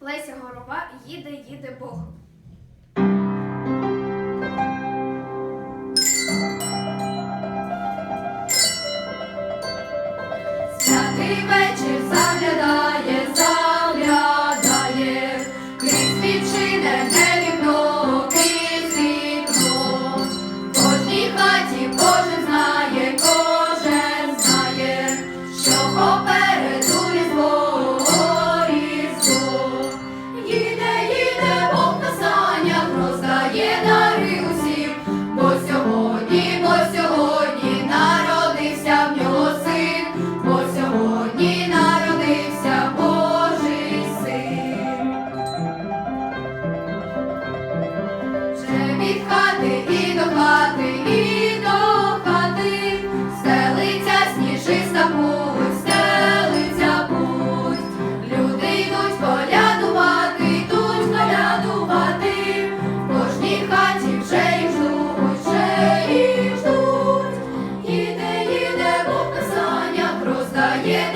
Леся Горова їде, їде Бог. Святий вечір. від хати і до хати, і до хати, стелиця сніжиста путь, стелиця путь, люди йдуть колядувати, йдуть колядувати, кожній хаті вже і ждуть, вже і ждуть, їде, їде, Бог роздає.